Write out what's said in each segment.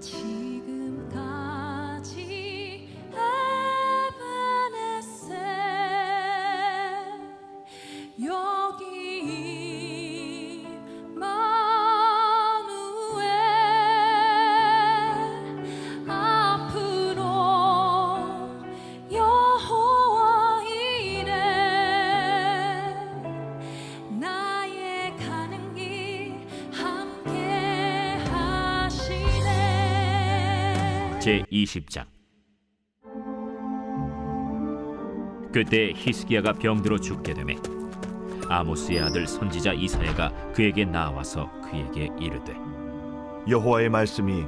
지 제 20장. 그때 히스기야가 병들어 죽게 되매 아모스의 아들 선지자 이사야가 그에게 나와서 그에게 이르되 여호와의 말씀이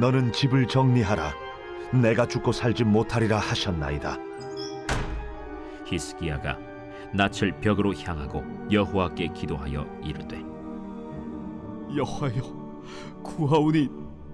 너는 집을 정리하라. 내가 죽고 살지 못하리라 하셨나이다. 히스기야가 낯을 벽으로 향하고 여호와께 기도하여 이르되 여호와여 구하오니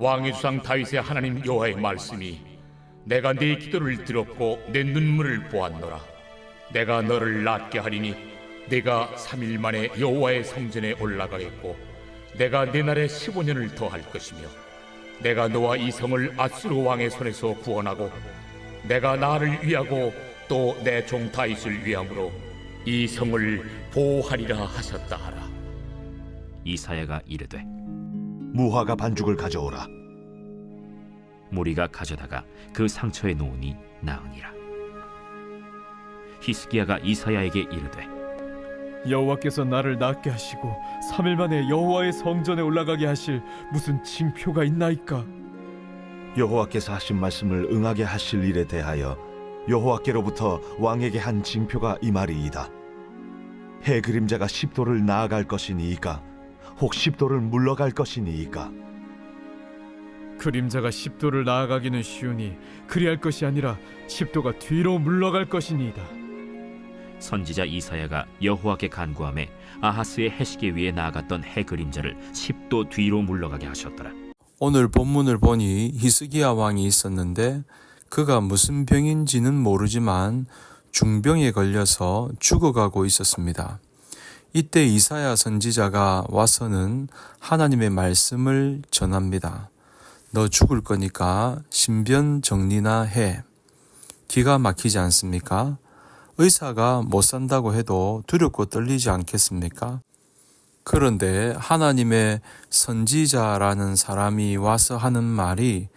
왕의 주상 다윗의 하나님 여호와의 말씀이 내가 네 기도를 들었고 내 눈물을 보았노라. 내가 너를 낫게 하리니 내가 3일 만에 여호와의 성전에 올라가겠고 내가 내 날에 15년을 더할 것이며 내가 너와 이 성을 아수르 왕의 손에서 구원하고 내가 나를 위하고 또 내 종 다윗을 위함으로 이 성을 보호하리라 하셨다 하라. 이사야가 이르되 무화과 반죽을 가져오라. 무리가 가져다가 그 상처에 놓으니 나으니라. 히스기야가 이사야에게 이르되 여호와께서 나를 낫게 하시고 3일 만에 여호와의 성전에 올라가게 하실 무슨 징표가 있나이까? 여호와께서 하신 말씀을 응하게 하실 일에 대하여 여호와께로부터 왕에게 한 징표가 이 말이이다. 해 그림자가 십도를 나아갈 것이니이까 혹 십도를 물러갈 것이니이까 그림자가 10도를 나아가기는 쉬우니 그리할 것이 아니라 10도가 뒤로 물러갈 것이니이다. 선지자 이사야가 여호와께 간구함에 아하스의 해시계 위에 나아갔던 해 그림자를 10도 뒤로 물러가게 하셨더라. 오늘 본문을 보니 히스기야 왕이 있었는데 그가 무슨 병인지는 모르지만 중병에 걸려서 죽어가고 있었습니다. 이때 이사야 선지자가 와서는 하나님의 말씀을 전합니다. 너 죽을 거니까 신변 정리나 해. 기가 막히지 않습니까? 의사가 못 산다고 해도 두렵고 떨리지 않겠습니까? 그런데 하나님의 선지자라는 사람이 와서 하는 말이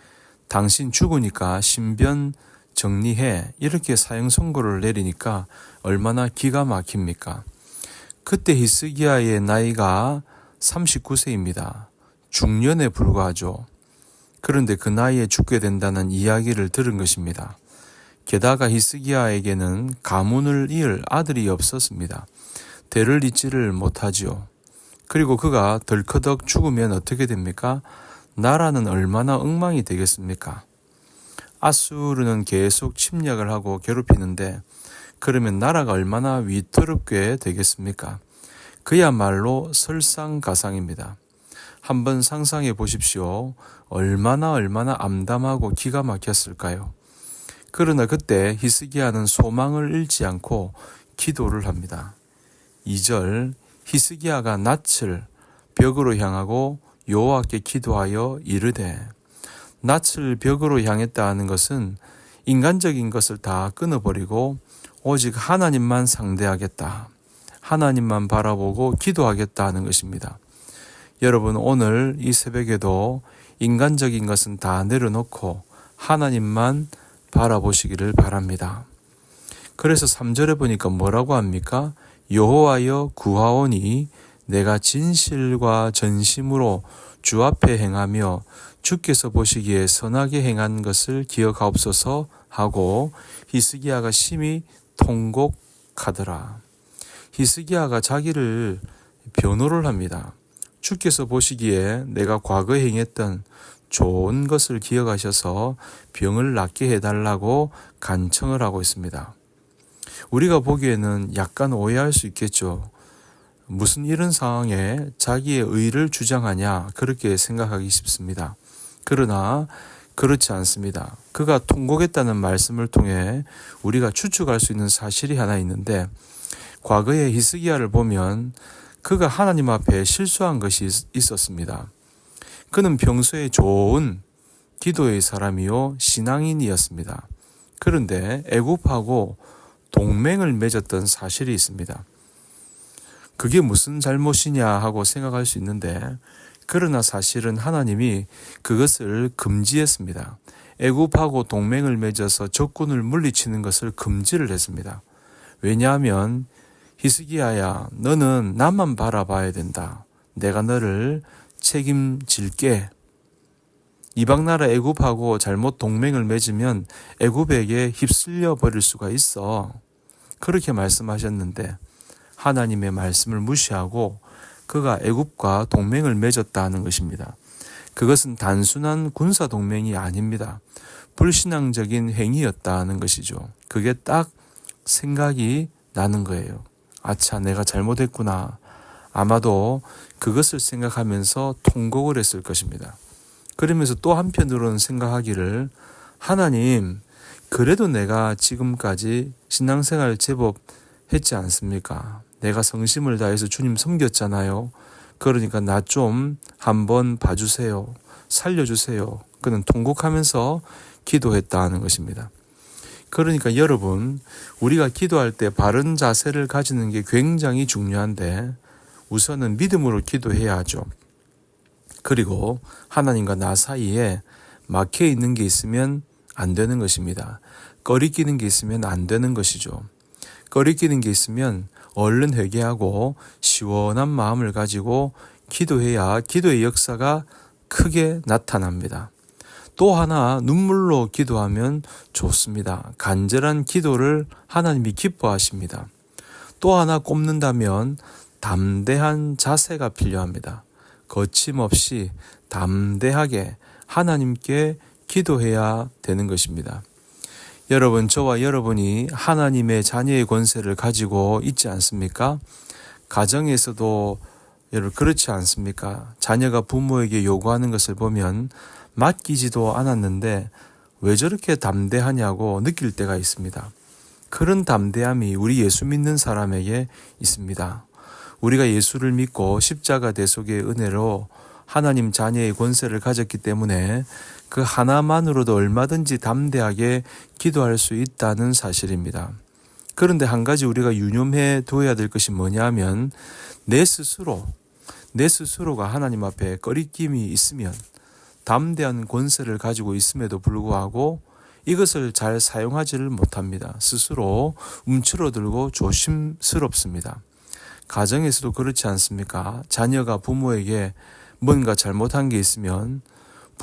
당신 죽으니까 신변 정리해 이렇게 사형 선고를 내리니까 얼마나 기가 막힙니까? 그때 히스기야의 나이가 39세입니다. 중년에 불과하죠. 그런데 그 나이에 죽게 된다는 이야기를 들은 것입니다. 게다가 히스기야에게는 가문을 이을 아들이 없었습니다. 대를 잇지를 못하지요. 그리고 그가 덜커덕 죽으면 어떻게 됩니까? 나라는 얼마나 엉망이 되겠습니까? 아수르는 계속 침략을 하고 괴롭히는데 그러면 나라가 얼마나 위태롭게 되겠습니까? 그야말로 설상가상입니다. 한번 상상해 보십시오. 얼마나 얼마나 암담하고 기가 막혔을까요? 그러나 그때 히스기야는 소망을 잃지 않고 기도를 합니다. 2절 히스기야가 낯을 벽으로 향하고 여호와께 기도하여 이르되 낯을 벽으로 향했다 하는 것은 인간적인 것을 다 끊어버리고 오직 하나님만 상대하겠다. 하나님만 바라보고 기도하겠다 하는 것입니다. 여러분 오늘 이 새벽에도 인간적인 것은 다 내려놓고 하나님만 바라보시기를 바랍니다. 그래서 3절에 보니까 뭐라고 합니까? 여호와여 구하오니 내가 진실과 전심으로 주 앞에 행하며 주께서 보시기에 선하게 행한 것을 기억하옵소서 하고 히스기야가 심히 통곡하더라. 히스기야가 자기를 변호를 합니다. 주께서 보시기에 내가 과거에 행했던 좋은 것을 기억하셔서 병을 낫게 해달라고 간청을 하고 있습니다. 우리가 보기에는 약간 오해할 수 있겠죠. 무슨 이런 상황에 자기의 의를 주장하냐 그렇게 생각하기 쉽습니다. 그러나 그렇지 않습니다. 그가 통곡했다는 말씀을 통해 우리가 추측할 수 있는 사실이 하나 있는데 과거의 히스기야를 보면 그가 하나님 앞에 실수한 것이 있- 있었습니다. 그는 평소에 좋은 기도의 사람이요 신앙인이었습니다. 그런데 애굽하고 동맹을 맺었던 사실이 있습니다. 그게 무슨 잘못이냐 하고 생각할 수 있는데 그러나 사실은 하나님이 그것을 금지했습니다. 애굽하고 동맹을 맺어서 적군을 물리치는 것을 금지를 했습니다. 왜냐하면 히스기야야 너는 나만 바라봐야 된다. 내가 너를 책임질게. 이방 나라 애굽하고 잘못 동맹을 맺으면 애굽에게 휩쓸려 버릴 수가 있어. 그렇게 말씀하셨는데 하나님의 말씀을 무시하고 그가 애굽과 동맹을 맺었다는 것입니다. 그것은 단순한 군사 동맹이 아닙니다. 불신앙적인 행위였다는 것이죠. 그게 딱 생각이 나는 거예요. 아차, 내가 잘못했구나. 아마도 그것을 생각하면서 통곡을 했을 것입니다. 그러면서 또 한편으로는 생각하기를 하나님, 그래도 내가 지금까지 신앙생활 제법 했지 않습니까? 내가 성심을 다해서 주님 섬겼잖아요. 그러니까 나 좀 한번 봐주세요. 살려주세요. 그는 통곡하면서 기도했다는 것입니다. 그러니까 여러분, 우리가 기도할 때 바른 자세를 가지는 게 굉장히 중요한데, 우선은 믿음으로 기도해야 하죠. 그리고 하나님과 나 사이에 막혀 있는 게 있으면 안 되는 것입니다. 꺼리끼는 게 있으면 안 되는 것이죠. 꺼리끼는 게 있으면 얼른 회개하고 시원한 마음을 가지고 기도해야 기도의 역사가 크게 나타납니다. 또 하나 눈물로 기도하면 좋습니다. 간절한 기도를 하나님이 기뻐하십니다. 또 하나 꼽는다면 담대한 자세가 필요합니다. 거침없이 담대하게 하나님께 기도해야 되는 것입니다. 여러분, 저와 여러분이 하나님의 자녀의 권세를 가지고 있지 않습니까? 가정에서도 여러분 그렇지 않습니까? 자녀가 부모에게 요구하는 것을 보면 맡기지도 않았는데 왜 저렇게 담대하냐고 느낄 때가 있습니다. 그런 담대함이 우리 예수 믿는 사람에게 있습니다. 우리가 예수를 믿고 십자가 대속의 은혜로 하나님 자녀의 권세를 가졌기 때문에 그 하나만으로도 얼마든지 담대하게 기도할 수 있다는 사실입니다. 그런데 한 가지 우리가 유념해 둬야 될 것이 뭐냐 하면 내 스스로, 내 스스로가 하나님 앞에 꺼리낌이 있으면 담대한 권세를 가지고 있음에도 불구하고 이것을 잘 사용하지를 못합니다. 스스로 움츠러들고 조심스럽습니다. 가정에서도 그렇지 않습니까? 자녀가 부모에게 뭔가 잘못한 게 있으면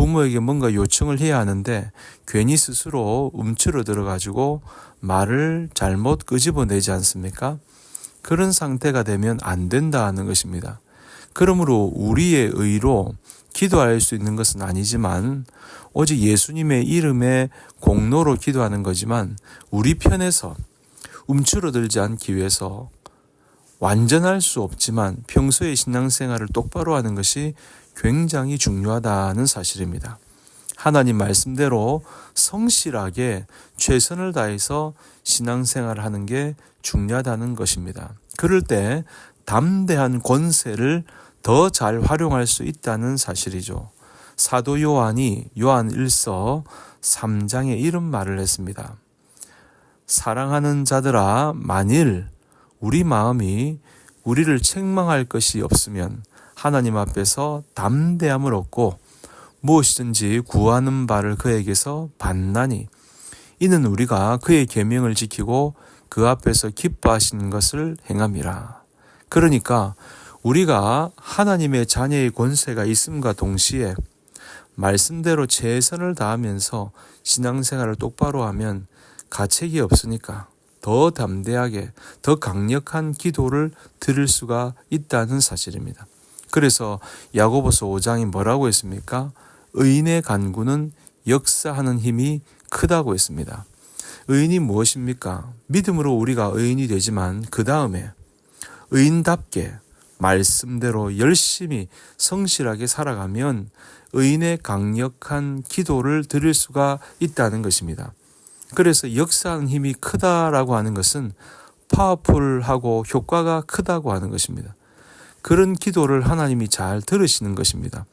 부모에게 뭔가 요청을 해야 하는데 괜히 스스로 움츠러들어 가지고 말을 잘못 끄집어내지 않습니까? 그런 상태가 되면 안 된다는 것입니다. 그러므로 우리의 의로 기도할 수 있는 것은 아니지만 오직 예수님의 이름의 공로로 기도하는 거지만 우리 편에서 움츠러들지 않기 위해서 완전할 수 없지만 평소의 신앙생활을 똑바로 하는 것이 굉장히 중요하다는 사실입니다. 하나님 말씀대로 성실하게 최선을 다해서 신앙생활을 하는 게 중요하다는 것입니다. 그럴 때 담대한 권세를 더 잘 활용할 수 있다는 사실이죠. 사도 요한이 요한 1서 3장에 이런 말을 했습니다. 사랑하는 자들아, 만일 우리 마음이 우리를 책망할 것이 없으면 하나님 앞에서 담대함을 얻고 무엇이든지 구하는 바를 그에게서 받나니 이는 우리가 그의 계명을 지키고 그 앞에서 기뻐하시는 것을 행함이라. 그러니까 우리가 하나님의 자녀의 권세가 있음과 동시에 말씀대로 최선을 다하면서 신앙생활을 똑바로 하면 가책이 없으니까 더 담대하게 더 강력한 기도를 드릴 수가 있다는 사실입니다. 그래서 야고보서 5장이 뭐라고 했습니까? 의인의 간구는 역사하는 힘이 크다고 했습니다. 의인이 무엇입니까? 믿음으로 우리가 의인이 되지만 그 다음에 의인답게 말씀대로 열심히 성실하게 살아가면 의인의 강력한 기도를 드릴 수가 있다는 것입니다. 그래서 역사하는 힘이 크다라고 하는 것은 파워풀하고 효과가 크다고 하는 것입니다. 그런 기도를 하나님이 잘 들으시는 것입니다.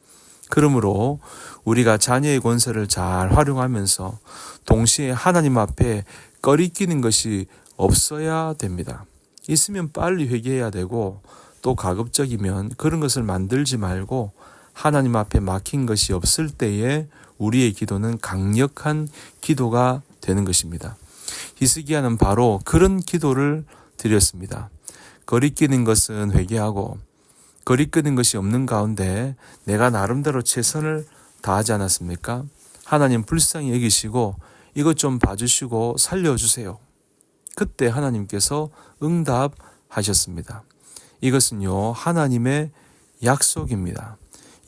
그러므로 우리가 자녀의 권세를 잘 활용하면서 동시에 하나님 앞에 꺼리끼는 것이 없어야 됩니다. 있으면 빨리 회개해야 되고 또 가급적이면 그런 것을 만들지 말고 하나님 앞에 막힌 것이 없을 때에 우리의 기도는 강력한 기도가 되는 것입니다. 히스기야는 바로 그런 기도를 드렸습니다. 거리끼는 것은 회개하고 거리 끄는 것이 없는 가운데 내가 나름대로 최선을 다하지 않았습니까? 하나님 불쌍히 여기시고 이것 좀 봐주시고 살려주세요. 그때 하나님께서 응답하셨습니다. 이것은요 하나님의 약속입니다.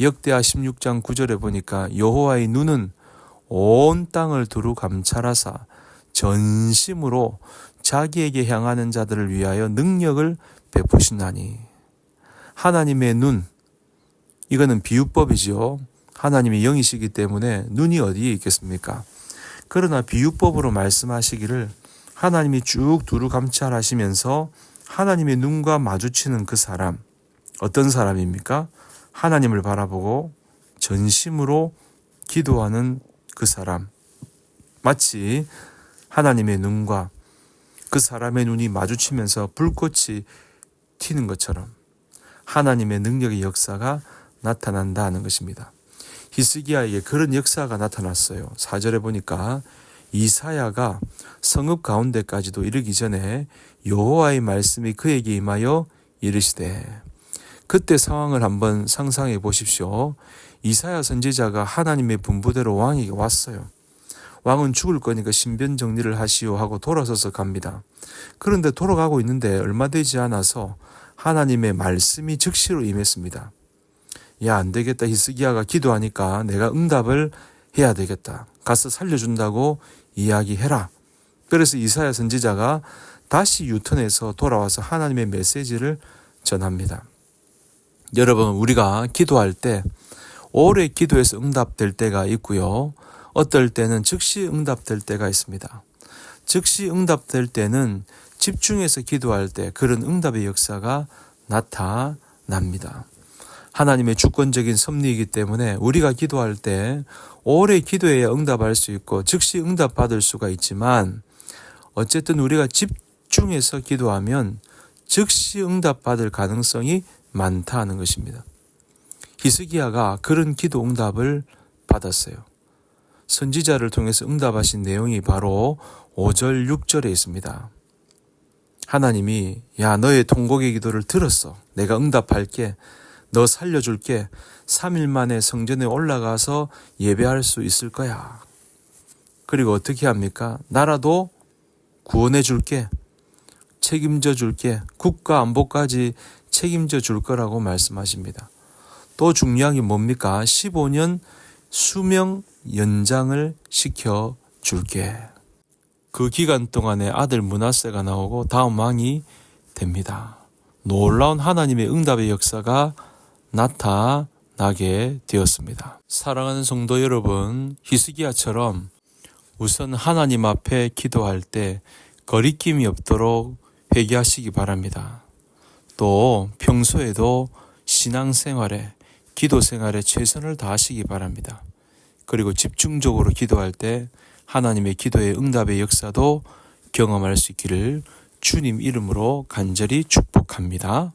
역대하 16장 9절에 보니까 여호와의 눈은 온 땅을 두루 감찰하사 전심으로 자기에게 향하는 자들을 위하여 능력을 베푸시나니 하나님의 눈 이거는 비유법이지요. 하나님이 영이시기 때문에 눈이 어디에 있겠습니까? 그러나 비유법으로 말씀하시기를 하나님이 쭉 두루 감찰하시면서 하나님의 눈과 마주치는 그 사람 어떤 사람입니까? 하나님을 바라보고 전심으로 기도하는 그 사람 마치 하나님의 눈과 그 사람의 눈이 마주치면서 불꽃이 튀는 것처럼 하나님의 능력의 역사가 나타난다는 것입니다. 히스기야에게 그런 역사가 나타났어요. 4절에 보니까 이사야가 성읍 가운데까지도 이르기 전에 여호와의 말씀이 그에게 임하여 이르시되 그때 상황을 한번 상상해 보십시오. 이사야 선지자가 하나님의 분부대로 왕에게 왔어요. 왕은 죽을 거니까 신변 정리를 하시오 하고 돌아서서 갑니다. 그런데 돌아가고 있는데 얼마 되지 않아서 하나님의 말씀이 즉시로 임했습니다. 야, 안 되겠다. 히스기야가 기도하니까 내가 응답을 해야 되겠다. 가서 살려준다고 이야기해라. 그래서 이사야 선지자가 다시 유턴해서 돌아와서 하나님의 메시지를 전합니다. 여러분, 우리가 기도할 때 오래 기도해서 응답될 때가 있고요. 어떨 때는 즉시 응답될 때가 있습니다. 즉시 응답될 때는 집중해서 기도할 때 그런 응답의 역사가 나타납니다. 하나님의 주권적인 섭리이기 때문에 우리가 기도할 때 오래 기도해야 응답할 수 있고 즉시 응답받을 수가 있지만 어쨌든 우리가 집중해서 기도하면 즉시 응답받을 가능성이 많다는 것입니다. 히스기야가 그런 기도 응답을 받았어요. 선지자를 통해서 응답하신 내용이 바로 5절, 6절에 있습니다. 하나님이 야 너의 통곡의 기도를 들었어. 내가 응답할게. 너 살려줄게. 3일 만에 성전에 올라가서 예배할 수 있을 거야. 그리고 어떻게 합니까? 나라도 구원해 줄게. 책임져 줄게. 국가 안보까지 책임져 줄 거라고 말씀하십니다. 또 중요한 게 뭡니까? 15년 수명 연장을 시켜 줄게. 그 기간 동안에 아들 문하세가 나오고 다음 왕이 됩니다. 놀라운 하나님의 응답의 역사가 나타나게 되었습니다. 사랑하는 성도 여러분, 히스기야처럼 우선 하나님 앞에 기도할 때 거리낌이 없도록 회개하시기 바랍니다. 또 평소에도 신앙생활에 기도 생활에 최선을 다하시기 바랍니다. 그리고 집중적으로 기도할 때 하나님의 기도의 응답의 역사도 경험할 수 있기를 주님 이름으로 간절히 축복합니다.